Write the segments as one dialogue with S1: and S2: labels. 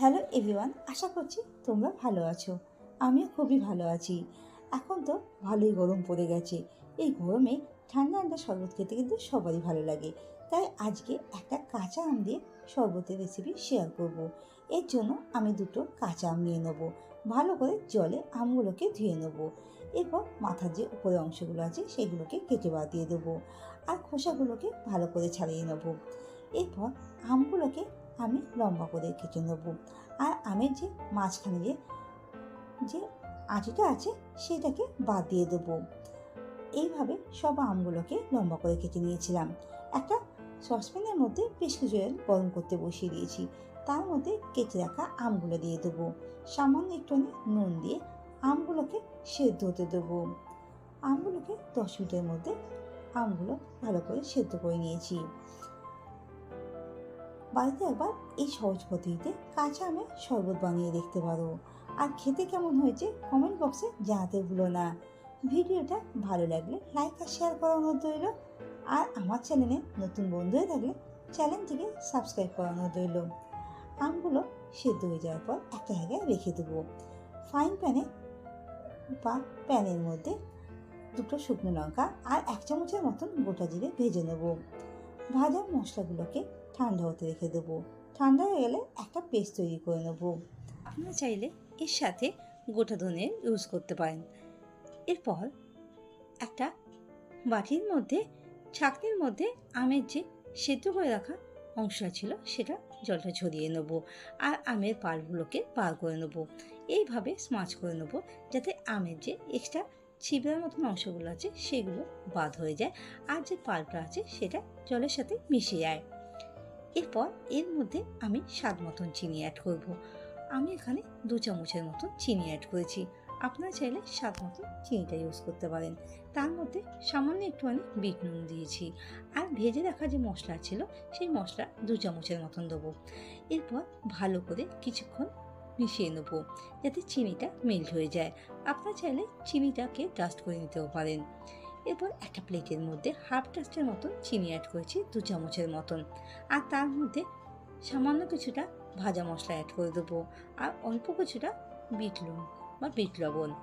S1: Hello everyone, আশা করছি তোমরা ভালো আছো। আমিও খুবই ভালো আছি। এখন তো ভালোই গরম পড়ে গেছে। এই গরমে ঠান্ডা ঠান্ডা শরবত খেতে কিন্তু সবারই ভালো লাগে। তাই আজকে একটা কাঁচা আম দিয়ে শরবতের রেসিপি শেয়ার করব। এর জন্য আমি দুটো কাঁচা আম নিয়ে নেব। ভালো করে জলে আমগুলোকে ধুয়ে নেব। এরপর মাথার যে উপরে অংশগুলো আছে সেগুলোকে কেটে বাদ দিয়ে দেবো। আর খোসাগুলোকে ভালো করে ছাড়িয়ে নেব। এরপর আমগুলোকে আমি লম্বা করে কেটে নেব। আর আমের যে মাঝখানে যে যে আঁটিটা আছে, সেটাকে বাদ দিয়ে দেবো। এইভাবে সব আমগুলোকে লম্বা করে কেটে নিয়েছিলাম। একটা সসপ্যানের মধ্যে বেশ কিছু গরম করতে বসিয়ে দিয়েছি। তার মধ্যে কেটে রাখা আমগুলো দিয়ে দেবো। সামান্য একটুখানি নুন দিয়ে আমগুলোকে সেদ্ধ হতে দেবো। আমগুলোকে দশ মিনিটের মধ্যে আমগুলো ভালো করে সেদ্ধ করে নিয়েছি। বাড়িতে একবার এই সহজ পদ্ধতিতে কাঁচা আমের শরবত বানিয়ে দেখতে পারো। আর খেতে কেমন হয়েছে কমেন্ট বক্সে জানাতে ভুলো না। ভিডিওটা ভালো লাগলে লাইক আর শেয়ার করার অনুরোধ রইল। আর আমার চ্যানেলে নতুন বন্ধু হয়ে থাকলে চ্যানেলটিকে সাবস্ক্রাইব করানো রইল। আমগুলো সেদ্ধ হয়ে যাওয়ার পর একটা জায়গায় রেখে দেবো। ফ্রাইং প্যানে বা প্যানের মধ্যে দুটো শুকনো লঙ্কা আর এক চামচের মতন গোটা জিরে ভেজে নেব। ভাজা মশলাগুলোকে ঠান্ডা হতে রেখে দেবো। ঠান্ডা হয়ে গেলে একটা পেস্ট তৈরি করে নেব। আপনারা চাইলে এর সাথে গোটা ধনে ইউজ করতে পারেন। এরপর একটা বাটির মধ্যে, ছাকনির মধ্যে আমের যে সেদ্ধ করে রাখা অংশটা ছিল, সেটা জলটা ঝরিয়ে নেব আর আমের পালগুলোকে বার করে নেব। এইভাবে স্মাচ করে নেব, যাতে আমের যে এক্সট্রা ছিবড়ার মতন অংশগুলো আছে, সেগুলো বাদ হয়ে যায় আর যে পাল্পটা আছে সেটা জলের সাথে মিশে যায় এরপর এর মধ্যে আমি স্বাদ মতন চিনি অ্যাড করব। আমি এখানে দু চামচের মতন চিনি অ্যাড করেছি। আপনারা চাইলে স্বাদ মতো চিনিটা ইউজ করতে পারেন। তার মধ্যে সামান্য একটুখানি বিট নুন দিয়েছি আর ভেজে রাখা যে মশলা ছিল, সেই মশলা দু চামচের মতন দেবো। এরপর ভালো করে কিছুক্ষণ মিশিয়ে নেব, যাতে চিনিটা মেল্ট হয়ে যায়। আপনারা চাইলে চিনিটাকে ডাস্ট করে নিতেও পারেন। এরপর একটা প্লেটের মধ্যে হাফ ডাস্টের মতন চিনি অ্যাড করেছি, দু চামচের মতন। আর তার মধ্যে সামান্য কিছুটা ভাজা মশলা অ্যাড করে দেবো। আর অল্প কিছুটা বিট লবণ বা বিট লবণ।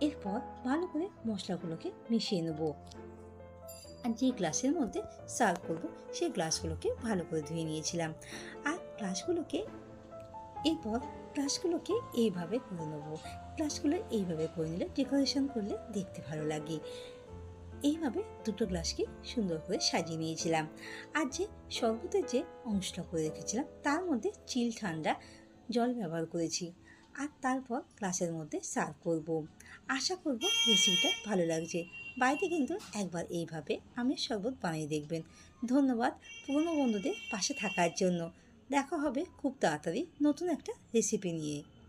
S1: এরপর ভালো করে মশলাগুলোকে মিশিয়ে নেব। আর যে গ্লাসের মধ্যে সার্ভ করব সেই গ্লাসগুলোকে ভালো করে ধুয়ে নিয়েছিলাম। আর গ্লাসগুলোকে এরপর গ্লাসগুলোকে এইভাবে করে নেব। গ্লাসগুলো এইভাবে করে নিলে ডেকোরেশন করলে দেখতে ভালো লাগে। এইভাবে দুটো গ্লাসকে সুন্দর করে সাজিয়ে নিয়েছিলাম। আর যে শরবতের যে অংশটা করে রেখেছিলাম, তার মধ্যে চিল ঠান্ডা জল ব্যবহার করেছি। আর তারপর গ্লাসের মধ্যে সার্ভ করব। আশা করব রেসিপিটা ভালো লাগছে। বাড়িতে কিন্তু একবার এইভাবে আমের শরবত বানিয়ে দেখবেন। ধন্যবাদ পুরনো বন্ধুদের পাশে থাকার জন্য। দেখা হবে খুব তাড়াতাড়ি নতুন একটা রেসিপি নিয়ে।